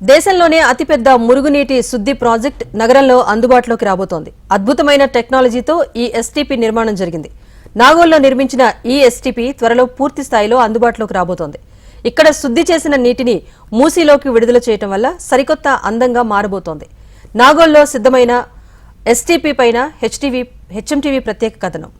దేశంలోనే అతిపెద్ద మురుగునీటి శుద్ధి ప్రాజెక్ట్ నగరంలో అందుబాటులోకి రాబోతోంది. అద్భుతమైన టెక్నాలజీతో ఈ ఎస్టీపీ నిర్మాణం జరిగింది. నాగోల్లో నిర్మించిన ఈ ఎస్టీపీ త్వరలో పూర్తి స్థాయిలో అందుబాటులోకి రాబోతోంది. ఇక్కడ శుద్ధి చేసిన నీటిని మూసీలోకి విడుదల చేయటం వల్ల సరికొత్త అందంగా మారబోతోంది. నాగోల్లో సిద్ధమైన ఎస్టీపీ పైన హెచ్టీవీ హెచ్ఎంటీవీ ప్రత్యేక కథనం.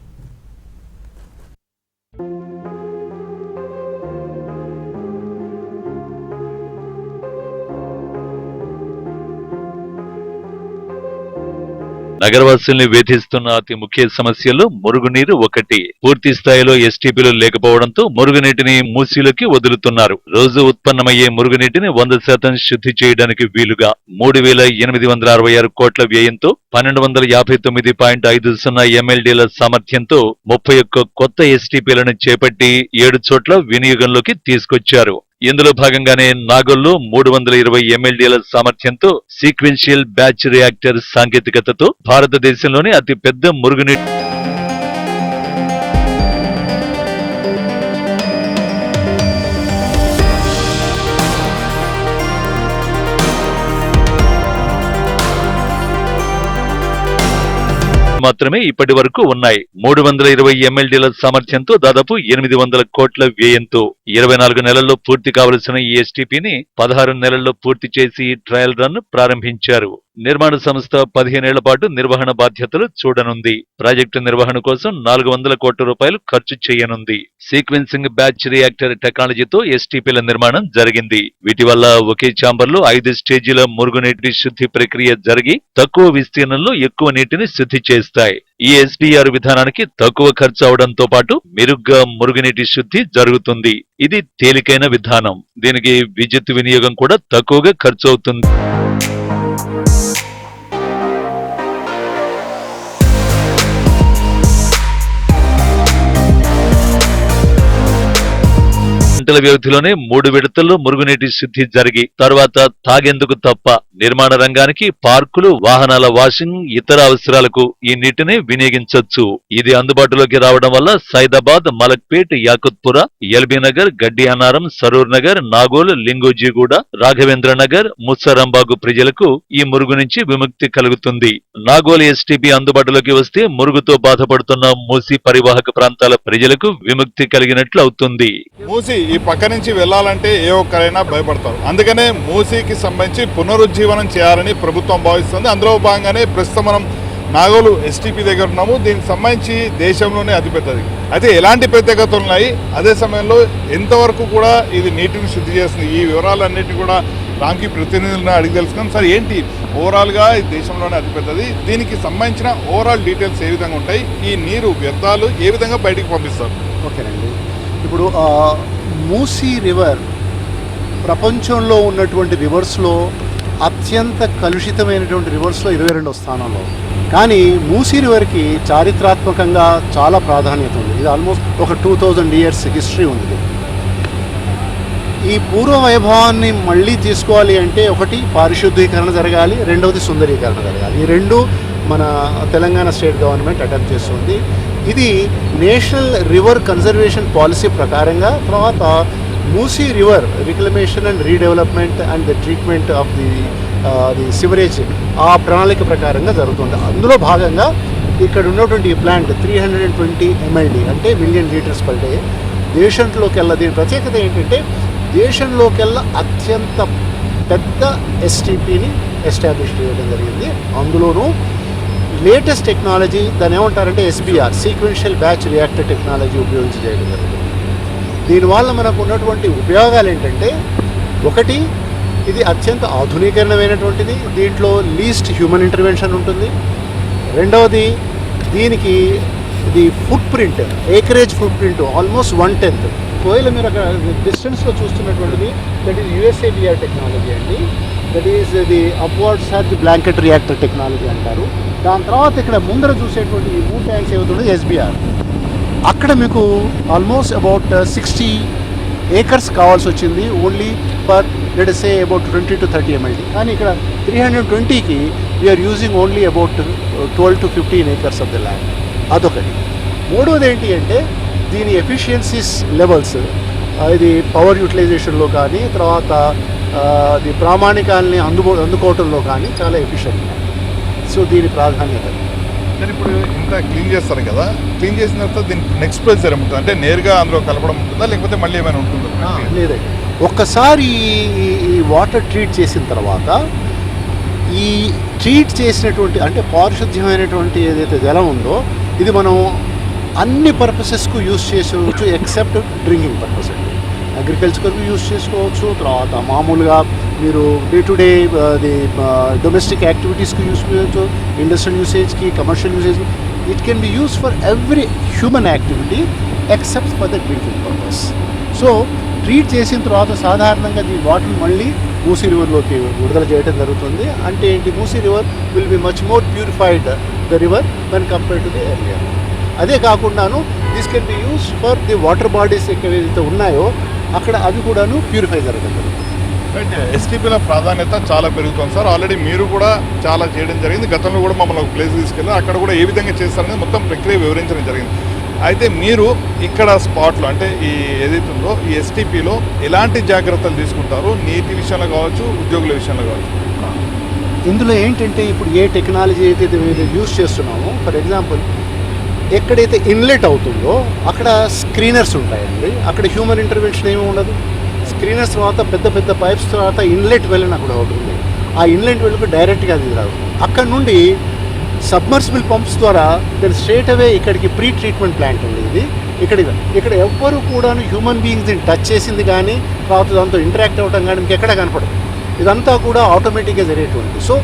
నగరవాసుల్ని వేధిస్తున్న అతి ముఖ్య సమస్యల్లో మురుగునీరు ఒకటి. పూర్తి స్థాయిలో ఎస్టీపీలు లేకపోవడంతో మురుగునీటిని మూసీలోకి వదులుతున్నారు. రోజు ఉత్పన్నమయ్యే మురుగునీటిని వంద శాతం శుద్ధి చేయడానికి వీలుగా మూడు వేల ఎనిమిది వందల అరవై ఆరు కోట్ల వ్యయంతో పన్నెండు వందల యాభై తొమ్మిది పాయింట్ ఐదు సున్నా ఎమ్మెల్డీల సామర్థ్యంతో ముప్పై ఒక్క కొత్త ఎస్టీపీలను చేపట్టి ఏడు చోట్ల వినియోగంలోకి తీసుకొచ్చారు. ఇందులో భాగంగానే నాగోల్లో మూడు వందల ఇరవై ఎంఎల్డీల సామర్థ్యంతో సీక్వెన్షియల్ బ్యాచ్ రియాక్టర్ సాంకేతికతతో భారతదేశంలోనే అతి పెద్ద మురుగునీటి మాత్రమే ఇప్పటి వరకు ఉన్నాయి. మూడు వందల ఇరవై ఎమ్మెల్డీల సామర్థ్యంతో దాదాపు ఎనిమిది వందల కోట్ల వ్యయంతో ఇరవై నాలుగు నెలల్లో పూర్తి కావలసిన ఈ ఎస్టీపీని పదహారు నెలల్లో పూర్తి చేసి ట్రయల్ రన్ ప్రారంభించారు. నిర్మాణ సంస్థ పదిహేనేళ్ళ పాటు నిర్వహణ బాధ్యతలు చూడనుంది. ప్రాజెక్టు నిర్వహణ కోసం నాలుగు వందల కోట్ల రూపాయలు ఖర్చు చేయనుంది. సీక్వెన్సింగ్ బ్యాచ్ రియాక్టర్ టెక్నాలజీతో ఎస్టీపీల నిర్మాణం జరిగింది. వీటి వల్ల ఒకే ఛాంబర్లో ఐదు స్టేజీల మురుగునీటి శుద్ధి ప్రక్రియ జరిగి తక్కువ విస్తీర్ణంలో ఎక్కువ నీటిని శుద్ధి చేస్తాయి. ఈ ఎస్పీఆర్ విధానానికి తక్కువ ఖర్చు అవడంతో పాటు మెరుగ్గా మురుగునీటి శుద్ధి జరుగుతుంది. ఇది తేలికైన విధానం. దీనికి విద్యుత్ వినియోగం కూడా తక్కువగా ఖర్చు అవుతుంది. గంటల వ్యవధిలోనే మూడు విడతల్లో మురుగునీటి శుద్ధి జరిగి తర్వాత తాగేందుకు తప్ప నిర్మాణ రంగానికి పార్కులు వాహనాల వాషింగ్ ఇతర అవసరాలకు ఈ నీటిని వినియోగించొచ్చు. ఇది అందుబాటులోకి రావడం వల్ల సైదాబాద్ మలక్పేట్ యాకుత్పుర ఎల్బీ నగర్ గడ్డి అన్నారం సరూర్ నగర్ నాగోల్ లింగోజీగూడ రాఘవేంద్ర నగర్ ముస్సరంబాగు ప్రజలకు ఈ మురుగు నుంచి విముక్తి కలుగుతుంది. నాగోల్ ఎస్టీపీ అందుబాటులోకి వస్తే మురుగుతో బాధపడుతున్న మూసి పరివాహక ప్రాంతాల ప్రజలకు విముక్తి కలిగినట్లు అవుతుంది. మూసి ఈ పక్క నుంచి వెళ్ళాలంటే ఏ ఒక్కరైనా భయపడతారు. అందుకనే మూసీకి సంబంధించి పునరుజ్జీవనం చేయాలని ప్రభుత్వం భావిస్తుంది. అందులో భాగంగానే ప్రస్తుతం మనం నాగోలు ఎస్టీపీ దగ్గర ఉన్నాము. దీనికి సంబంధించి దేశంలోనే అతిపెద్దది. అయితే ఎలాంటి ప్రత్యేకతలు ఉన్నాయి? అదే సమయంలో ఎంతవరకు కూడా ఇది నీటిని శుద్ధి చేస్తుంది? ఈ వివరాలన్నిటి కూడా రాంకి ప్రతినిధులను అడిగి తెలుసుకున్నాం సార్ ఏంటి? ఓవరాల్గా ఇది దేశంలోనే అతిపెద్దది. దీనికి సంబంధించిన ఓవరాల్ డీటెయిల్స్ ఏ విధంగా ఉంటాయి? ఈ నీరు వ్యర్థాలు ఏ విధంగా బయటికి పంపిస్తారు? ఓకేనండి. ఇప్పుడు మూసీ రివర్ ప్రపంచంలో ఉన్నటువంటి రివర్స్లో అత్యంత కలుషితమైనటువంటి రివర్స్లో ఇరవై రెండవ స్థానంలో కానీ మూసీ రివర్కి చారిత్రాత్మకంగా చాలా ప్రాధాన్యత ఉంది. ఇది ఆల్మోస్ట్ ఒక టూ థౌజండ్ ఇయర్స్ హిస్టరీ ఉంది ఈ పూర్వ వైభవాన్ని మళ్ళీ తీసుకోవాలి అంటే ఒకటి పారిశుద్ధీకరణ జరగాలి రెండవది సుందరీకరణ జరగాలి. ఈ రెండు మన తెలంగాణ స్టేట్ గవర్నమెంట్ అటెంప్ట్ చేస్తుంది. ఇది నేషనల్ రివర్ కన్జర్వేషన్ పాలసీ ప్రకారంగా తర్వాత Musi river reclamation and redevelopment and the treatment of the the sewerage ఆ ప్రణాళిక ప్రకారంగా జరుగుతుంది. అందులో భాగంగా ఇక్కడ ఉన్నటువంటి ఈ plant three hundred and twenty MLD అంటే మిలియన్ లీటర్స్ పర్ డే దేశంలోకెల్లా దీని ప్రత్యేకత ఏంటంటే దేశంలోకెల్లా అత్యంత పెద్ద ఎస్టీపీని ఎస్టాబ్లిష్ చేయడం జరిగింది. అందులోనూ లేటెస్ట్ టెక్నాలజీ దాన్ని ఏమంటారంటే SBR sequential batch reactor technology ఉపయోగించి చేయడం జరుగుతుంది. దీనివల్ల మనకు ఉన్నటువంటి ఉపయోగాలు ఏంటంటే ఒకటి ఇది అత్యంత ఆధునీకరణమైనటువంటిది దీంట్లో లీస్ట్ హ్యూమన్ ఇంటర్వెన్షన్ ఉంటుంది. రెండవది దీనికి ఇది foot print acreage foot print almost one tenth ఒకవేళ మీరు అక్కడ డిస్టెన్స్లో చూస్తున్నటువంటిది దట్ ఈస్ యుఎస్ఏబిఆర్ టెక్నాలజీ అండి. That is the upwards hat the blanket reactor technology అంటారు. దాని తర్వాత ఇక్కడ ముందర చూసేటువంటి ఈ మూడు ట్యాంక్స్ ఏమవుతుంది ఎస్బీఆర్. అక్కడ మీకు ఆల్మోస్ట్ అబౌట్ సిక్స్టీ ఏకర్స్ కావాల్సి వచ్చింది only per let say about twenty to thirty MLD కానీ ఇక్కడ త్రీ హండ్రెడ్ ట్వంటీకి we're using only about twelve to fifteen acres of the land అదొకటి. మూడవది ఏంటి అంటే దీని ఎఫిషియన్సీస్ లెవెల్స్ uh, ఇది పవర్ యూటిలైజేషన్లో కానీ తర్వాత uh, ది అది ప్రామాణికాలని అందుబో అందుకోవటంలో కానీ చాలా ఎఫిషియెంట్ సో దీని ప్రాధాన్యత. మరి ఇప్పుడు ఇంత క్లీన్ చేస్తారు కదా క్లీన్ చేసిన తర్వాత దీని నెక్స్ట్ ప్రొసీజర్ ఏముంటుంది అంటే నేరుగా అందులో కలపడం ఉంటుందా? లేకపోతే మళ్ళీ ఏమైనా ఉంటుందా లేదండి ఒక్కసారి ఈ- వాటర్ ట్రీట్ చేసిన తర్వాత ఈ ట్రీట్ చేసినటువంటి అంటే పారిశుద్ధ్యమైనటువంటి ఏదైతే జలం ఉందో ఇది మనం అన్ని పర్పసెస్కు యూస్ చేసుకోవచ్చు ఎక్సెప్ట్ డ్రింకింగ్ పర్పస్ అండి అగ్రికల్చర్కు యూస్ చేసుకోవచ్చు. తర్వాత మామూలుగా మీరు డే టు డే అది డొమెస్టిక్ యాక్టివిటీస్కి యూస్ చేయవచ్చు industrial యూసేజ్కి commercial usage it can be use for every human activity except for the drinking purpose so treat చేసిన తర్వాత సాధారణంగా ఈ వాటర్ మళ్ళీ మూసీ రివర్లోకి విడుదల చేయడం జరుగుతుంది. అంటే ఏంటి? Musi river will be much more purified the river when compare to the area అదే కాకుండాను this can be use for the water bodies ఎక్కడైతే ఉన్నాయో అక్కడ అవి కూడాను ప్యూరిఫై జరగడం జరుగుతుంది ఎస్టీపీల ప్రాధాన్యత చాలా పెరుగుతుంది సార్. ఆల్రెడీ మీరు కూడా చాలా చేయడం జరిగింది. గతంలో కూడా మమ్మల్ని ఒక ప్లేస్ తీసుకెళ్ళారు. అక్కడ కూడా ఏ విధంగా చేస్తారనేది మొత్తం ప్రక్రియ వివరించడం జరిగింది. అయితే మీరు ఇక్కడ స్పాట్లో అంటే ఈ ఏదైతే ఉందో ఈ ఎస్టీపీలో ఎలాంటి జాగ్రత్తలు తీసుకుంటారు? నీటి విషయంలో కావచ్చు ఉద్యోగుల విషయంలో కావచ్చు. ఇందులో ఏంటంటే ఇప్పుడు ఏ టెక్నాలజీ అయితే మేము యూస్ చేస్తున్నామో ఫర్ ఎగ్జాంపుల్ ఎక్కడైతే ఇన్లెట్ అవుతుందో అక్కడ స్క్రీనర్స్ ఉంటాయండి. అక్కడ హ్యూమన్ ఇంటర్వెన్షన్ ఏమి ఉండదు. స్క్రీనర్స్ తర్వాత పెద్ద పెద్ద పైప్స్ తర్వాత ఇన్లెట్ వెళ్ళిన అక్కడ అవుతుంది ఆ ఇన్లెట్ వెళ్ళకు డైరెక్ట్గా అది రాదు. అక్కడ నుండి సబ్మర్సిబుల్ పంప్స్ ద్వారా దెన్ స్ట్రేట్ అవే ఇక్కడికి ప్రీ ట్రీట్మెంట్ ప్లాంట్ ఉంది ఇది. ఇక్కడ ఇక్కడ ఎవ్వరు కూడా హ్యూమన్ బీయింగ్స్ని టచ్ చేసింది కానీ తర్వాత దాంతో ఇంటరాక్ట్ అవ్వడం కానీ మీకు ఎక్కడ కనపడదు. ఇదంతా కూడా ఆటోమేటిక్గా జరిగేటువంటి so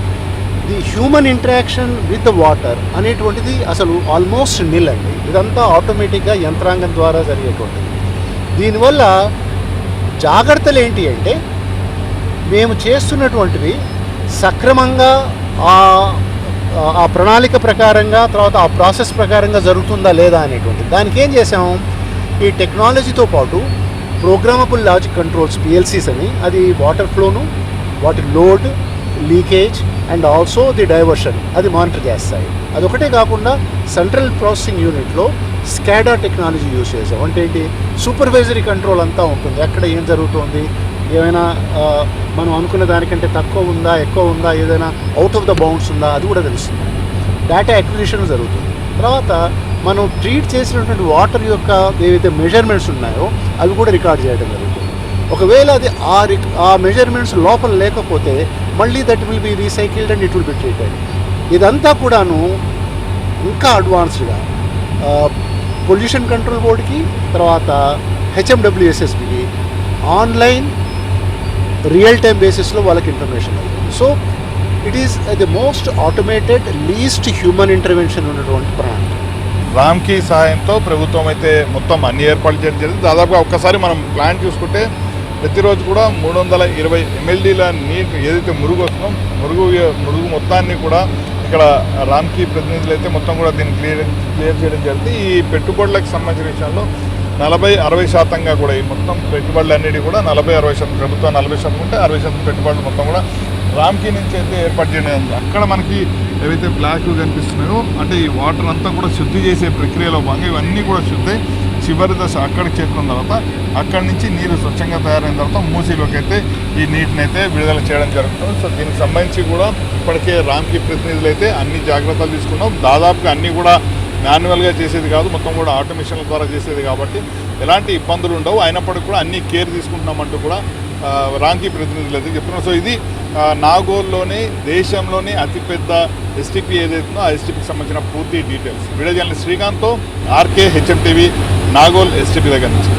the human interaction with water అనేటువంటిది అసలు ఆల్మోస్ట్ నిల్ అండి. ఇదంతా ఆటోమేటిక్గా యంత్రాంగం ద్వారా జరిగేటువంటిది. దీనివల్ల జాగ్రత్తలు ఏంటి అంటే మేము చేస్తున్నటువంటివి సక్రమంగా ఆ ఆ ప్రణాళిక ప్రకారంగా తర్వాత ఆ ప్రాసెస్ ప్రకారంగా జరుగుతుందా లేదా అనేటువంటిది. దానికి ఏం చేసాము ఈ టెక్నాలజీతో పాటు ప్రోగ్రామబుల్ లాజిక్ కంట్రోల్స్ పిఎల్సీస్ అని అది వాటర్ ఫ్లోను వాటి load leakage and also the diversion అది మానిటర్ చేస్తాయి అదొకటే కాకుండా సెంట్రల్ ప్రాసెసింగ్ యూనిట్లో స్కాడా టెక్నాలజీ యూజ్ చేసాం అంటే ఏంటి? సూపర్వైజరీ కంట్రోల్ అంతా ఉంటుంది. ఎక్కడ ఏం జరుగుతుంది? ఏమైనా మనం అనుకున్న దానికంటే తక్కువ ఉందా ఎక్కువ ఉందా ఏదైనా అవుట్ ఆఫ్ ద బౌండ్స్ ఉందా అది కూడా తెలుస్తుంది. డేటా అక్విజిషన్ జరుగుతుంది. తర్వాత మనం ట్రీట్ చేసినటువంటి వాటర్ యొక్క ఏవైతే మెజర్మెంట్స్ ఉన్నాయో అవి కూడా రికార్డ్ చేయడం జరుగుతుంది. ఒకవేళ అది ఆ ఆ మెజర్మెంట్స్ లోపల లేకపోతే మళ్ళీ that will be recycled and it will be treated ఇదంతా కూడాను ఇంకా అడ్వాన్స్డ్గా పొల్యూషన్ కంట్రోల్ బోర్డుకి తర్వాత హెచ్ఎండబ్ల్యూఎస్ఎస్బికి ఆన్లైన్ రియల్ టైం బేసిస్లో వాళ్ళకి ఇన్ఫర్మేషన్ అవుతుంది. So it is the most automated least human intervention ఉన్నటువంటి ప్రణాళిక. రామ్కి సహాయంతో ప్రభుత్వం అయితే మొత్తం అన్ని ఏర్పాట్లు చేయడం జరిగింది. దాదాపుగా ఒక్కసారి మనం ప్లాన్ చూసుకుంటే ప్రతిరోజు కూడా మూడు వందల ఇరవై ఎమ్మెల్డీల నీటి ఏదైతే మురుగు వస్తుందో మురుగు మురుగు మొత్తాన్ని కూడా ఇక్కడ రామ్కి ప్రతినిధులు అయితే మొత్తం కూడా దీన్ని క్లియర్ క్లియర్ చేయడం జరిగింది. ఈ పెట్టుబడులకు సంబంధించిన విషయంలో నలభై అరవై శాతంగా కూడా ఈ మొత్తం పెట్టుబడులు అన్నిటి కూడా నలభై అరవై శాతం ప్రభుత్వం నలభై శాతం ఉంటే అరవై శాతం పెట్టుబడులు మొత్తం కూడా రామ్కి నుంచి అయితే ఏర్పాటు చేయడం అక్కడ మనకి ఏవైతే బ్లాక్ కనిపిస్తున్నాయో అంటే ఈ వాటర్ అంతా కూడా శుద్ధి చేసే ప్రక్రియలో భాగంగా ఇవన్నీ కూడా శుద్ధి చివరి దశ అక్కడికి చేరుకున్న తర్వాత అక్కడి నుంచి నీరు స్వచ్ఛంగా తయారైన తర్వాత మూసీలోకి అయితే ఈ నీటిని అయితే విడుదల చేయడం జరుగుతుంది. సో దీనికి సంబంధించి కూడా ఇప్పటికే రామ్కి ప్రతినిధులు అయితే అన్ని జాగ్రత్తలు తీసుకున్నాం. దాదాపుగా అన్నీ కూడా మాన్యువల్గా చేసేది కాదు మొత్తం కూడా ఆటోమేషన్ల ద్వారా చేసేది కాబట్టి ఎలాంటి ఇబ్బందులు ఉండవు. అయినప్పటికీ కూడా అన్ని కేర్ తీసుకుంటున్నామంటూ కూడా రాంకీ ప్రతినిధులు అయితే చెప్తున్నారు. సో ఇది నాగోల్లోనే దేశంలోనే అతిపెద్ద ఎస్టీపీ ఏదైతుందో ఆ ఎస్టీపీకి సంబంధించిన పూర్తి డీటెయిల్స్. వీడియో జర్నలిస్ట్ శ్రీకాంత్తో RK HM TV Nagole STP దగ్గర నుంచి